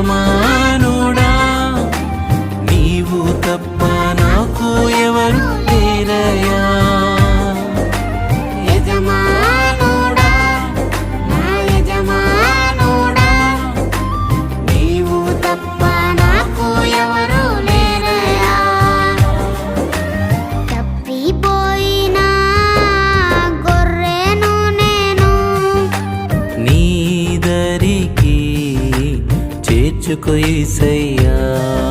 యజమానుడా నీవు తప్ప నీదరికి చేర్చుకో